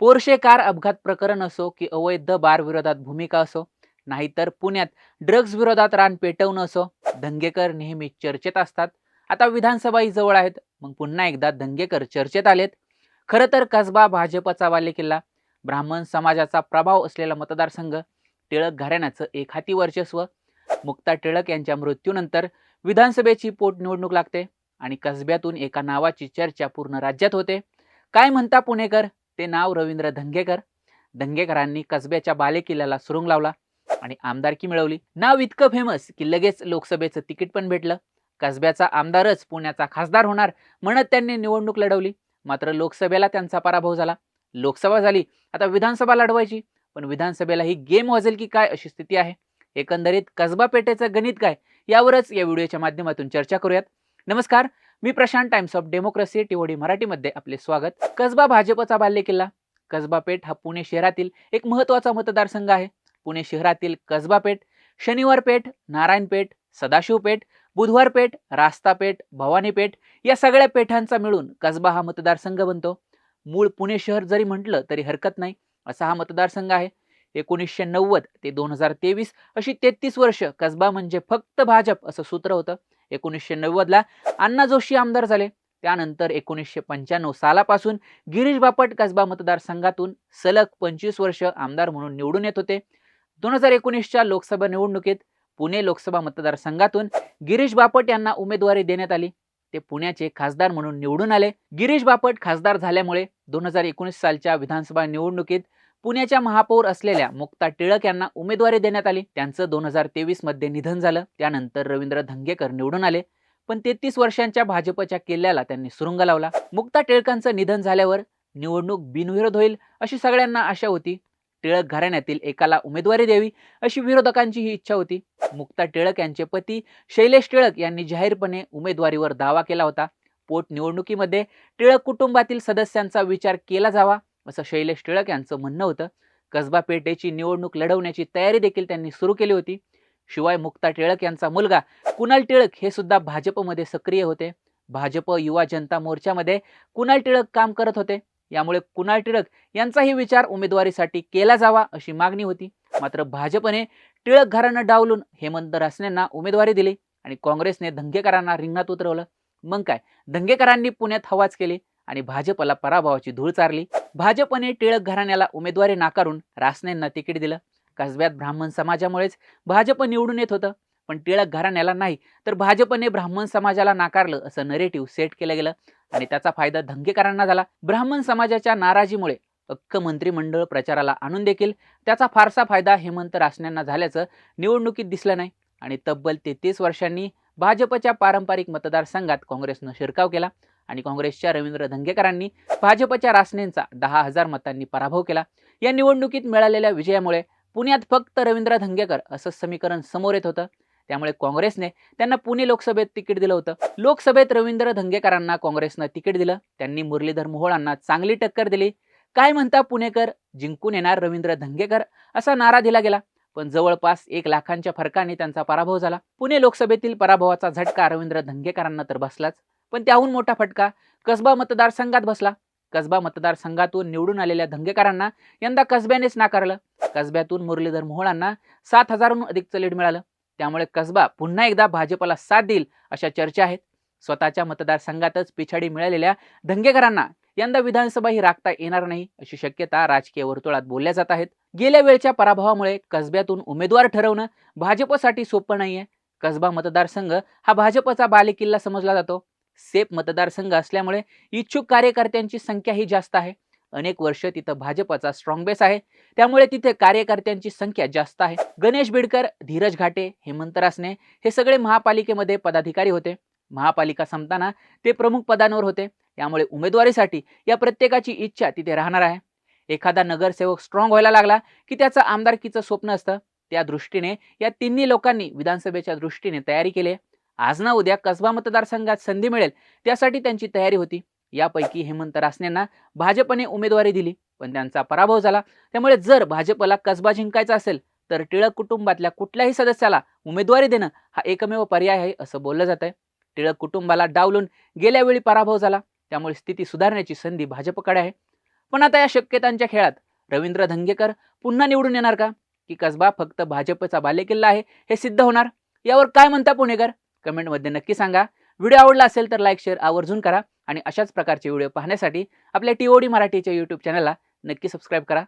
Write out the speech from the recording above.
Porsche car अपघात प्रकरण असो की अवैध बार विरोधात भूमिका असो नाहीतर पुण्यात ड्रग्ज विरोधात रान पेटवणं असो धंगेकर नेहमी चर्चेत असतात. आता विधानसभाही जवळ आहेत मग पुन्हा एकदा धंगेकर चर्चेत आलेत. खरं तर कसबा भाजपचा बालेकिल्ला ब्राह्मण समाजाचा प्रभाव असलेला मतदारसंघ टिळक घराण्याचं एक हाती वर्चस्व मुक्ता टिळक यांच्या मृत्यूनंतर विधानसभेची पोटनिवडणूक लागते आणि कसब्यातून एका नावाची चर्चा पूर्ण राज्यात होते. काय म्हणता पुणेकर? ते नाव रवींद्र धंगेकर. धंगेकरांनी कसब्याच्या बालेकिल्ल्याला सुरुंग लावला आणि आमदारकी मिळवली. नाव इतकं फेमस की लगेच लोकसभेचं तिकीट पण भेटलं. कसब्याचा आमदारच पुण्याचा खासदार होणार म्हणत त्यांनी निवडणूक लढवली. मात्र लोकसभेला त्यांचा पराभव झाला. लोकसभा झाली आता विधानसभा लढवायची. पण विधानसभेला ही गेम वाजेल की काय अशी स्थिती आहे? एकंदरीत कसबा पेठेचं गणित काय? यावरच या व्हिडिओच्या माध्यमातून चर्चा करूयात. नमस्कार मी Prashant Times of Democracy TOD मराठीमध्ये आपले स्वागत. कसबा भाजपचा बाल्यकिल्ला कसबा पेठ हा पुणे शहरातील एक महत्त्वाचा मतदारसंघ आहे. पुणे शहरातील कसबा पेठ शनिवार पेठ नारायण पेठ सदाशिव पेठ बुधवार पेठ रास्ता पेठ भवानी पेठ या सगळ्या पेठांचा मिळून कसबा हा मतदारसंघ बनतो. मूळ पुणे शहर जरी म्हटलं तरी हरकत नाही. असा हा मतदारसंघ आहे. एकोणीसशे नव्वद ते दोन हजार तेवीस अशी तेहतीस वर्ष कसबा म्हणजे फक्त भाजप असं सूत्र होतं. एकोणीसशे नव्वदला अण्णा जोशी आमदार झाले. त्यानंतर एकोणीसशे पंच्याण्णव सालापासून गिरीश बापट कसबा मतदारसंघातून सलग पंचवीस वर्ष आमदार म्हणून निवडून येत होते. दोन हजार एकोणीसच्या लोकसभा निवडणुकीत पुणे लोकसभा मतदारसंघातून गिरीश बापट यांना उमेदवारी देण्यात आली. ते पुण्याचे खासदार म्हणून निवडून आले. गिरीश बापट खासदार झाल्यामुळे दोन हजार एकोणीस सालच्या विधानसभा निवडणुकीत पुण्याच्या महापौर असलेल्या मुक्ता टिळक यांना उमेदवारी देण्यात आली. त्यांचं दोन हजार तेवीसमध्ये निधन झालं. त्यानंतर रवींद्र धंगेकर निवडून आले. पण तेहतीस वर्षांच्या भाजपच्या किल्ल्याला त्यांनी सुरुंग लावला. मुक्ता टिळकांचं निधन झाल्यावर निवडणूक बिनविरोध होईल अशी सगळ्यांना आशा होती. टिळक घराण्यातील एकाला उमेदवारी द्यावी अशी विरोधकांची ही इच्छा होती. मुक्ता टिळक यांचे पती शैलेश टिळक यांनी जाहीरपणे उमेदवारीवर दावा केला होता. पोटनिवडणुकीमध्ये टिळक कुटुंबातील सदस्यांचा विचार केला जावा. असं शैलेश टिळक यांचं म्हणणं होतं. कसबा पेठेची निवडणूक लढवण्याची तयारी देखील त्यांनी सुरू केली होती. शिवाय मुक्ता टिळक यांचा मुलगा कुणाल टिळक हे सुद्धा भाजपमध्ये सक्रिय होते. भाजप युवा जनता मोर्चामध्ये कुणाल टिळक काम करत होते. यामुळे कुणाल टिळक यांचाही विचार उमेदवारीसाठी केला जावा अशी मागणी होती. मात्र भाजपने टिळक घरानं डावलून हेमंत रासनेंना उमेदवारी दिली आणि काँग्रेसने धंगेकरांना रिंगणात उतरवलं. मग काय? धंगेकरांनी पुण्यात हवाच केली आणि भाजपला पराभवाची धूळ चारली. भाजपने टिळक घराण्याला उमेदवारी नाकारून रासनेंना तिकीट दिलं. कसब्यात ब्राह्मण समाजामुळेच भाजप निवडून येत होतं. पण टिळक घराण्याला नाही तर भाजपने ब्राह्मण समाजाला नाकारलं असं नरेटिव्ह सेट केलं गेलं. आणि त्याचा फायदा धंगेकरांना झाला. ब्राह्मण समाजाच्या नाराजीमुळे अख्ख मंत्रिमंडळ प्रचाराला आणून देखील त्याचा फारसा फायदा हेमंत रासनेंना झाल्याचं निवडणुकीत दिसलं नाही. आणि तब्बल तेहतीस वर्षांनी भाजपच्या पारंपरिक मतदारसंघात काँग्रेसनं शिरकाव केला. आणि काँग्रेसच्या रवींद्र धंगेकरांनी भाजपच्या रासनेंचा दहा हजार मतांनी पराभव केला. या निवडणुकीत मिळालेल्या विजयामुळे पुण्यात फक्त रवींद्र धंगेकर असं समीकरण समोर येत होतं. त्यामुळे काँग्रेसने त्यांना पुणे लोकसभेत तिकीट दिलं होतं. लोकसभेत रवींद्र धंगेकरांना काँग्रेसनं तिकीट दिलं. त्यांनी मुरलीधर मोहोळांना चांगली टक्कर दिली. काय म्हणता पुणेकर? जिंकून येणार रवींद्र धंगेकर? असा नारा दिला गेला. पण जवळपास एक लाखांच्या फरकाने त्यांचा पराभव झाला. पुणे लोकसभेतील पराभवाचा झटका रवींद्र धंगेकरांना तर बसलाच. पण त्याहून मोठा फटका कसबा मतदारसंघात बसला. कसबा मतदारसंघातून निवडून आलेल्या धंगेकरांना यंदा कसब्यानेच नाकारलं. कसब्यातून मुरलीधर मोहोळांना सात हजारहून अधिकचं लीड मिळालं. त्यामुळे कसबा पुन्हा एकदा भाजपला साथ देईल अशा चर्चा आहेत. स्वतःच्या मतदारसंघातच पिछाडी मिळालेल्या धंगेकरांना यंदा विधानसभा ही राखता येणार नाही अशी शक्यता राजकीय वर्तुळात बोलल्या जात आहेत. गेल्या वेळच्या पराभवामुळे कसब्यातून उमेदवार ठरवणं भाजपसाठी सोपं नाहीये. कसबा मतदारसंघ हा भाजपचा बालेकिल्ला समजला जातो. सेफ मतदारसंघ असल्यामुळे इच्छुक कार्यकर्त्यांची संख्या ही जास्त आहे. अनेक वर्ष तिथं भाजपचा स्ट्रॉंग बेस आहे. त्यामुळे तिथे कार्यकर्त्यांची संख्या जास्त आहे. गणेश बिडकर धीरज घाटे हेमंत रासने हे सगळे महापालिकेमध्ये पदाधिकारी होते. महापालिका संपताना ते प्रमुख पदांवर होते. त्यामुळे उमेदवारीसाठी या प्रत्येकाची इच्छा तिथे राहणार आहे. एखादा नगरसेवक स्ट्रॉंग व्हायला लागला की त्याचं आमदारकीचं स्वप्न असतं. त्या दृष्टीने या तिन्ही लोकांनी विधानसभेच्या दृष्टीने तयारी केली आहे. आज ना उद्या कसबा मतदारसंघात संधी मिळेल त्यासाठी त्यांची तयारी होती. यापैकी हेमंत रासनेंना भाजपने उमेदवारी दिली पण त्यांचा पराभव झाला. त्यामुळे जर भाजपला कसबा जिंकायचा असेल तर टिळक कुटुंबातल्या कुठल्याही सदस्याला उमेदवारी देणं हा एकमेव पर्याय आहे असं बोललं जात आहे टिळक कुटुंबाला डावलून गेल्या वेळी पराभव झाला त्यामुळे स्थिती सुधारण्याची संधी भाजपकडे आहे. पण आता या शक्यतांच्या खेळात रवींद्र धंगेकर पुन्हा निवडून येणार का? की कसबा फक्त भाजपचा बालेकिल्ला आहे हे सिद्ध होणार? यावर काय म्हणता पुणेकर? कमेंटमध्ये नक्की सांगा. व्हिडिओ आवडला असेल तर लाईक शेअर आवर्जून करा आणि अशाच प्रकारचे व्हिडिओ पाहण्यासाठी आपल्या टी ओ डी मराठीच्या यूट्यूब चॅनलला नक्की सबस्क्राईब करा.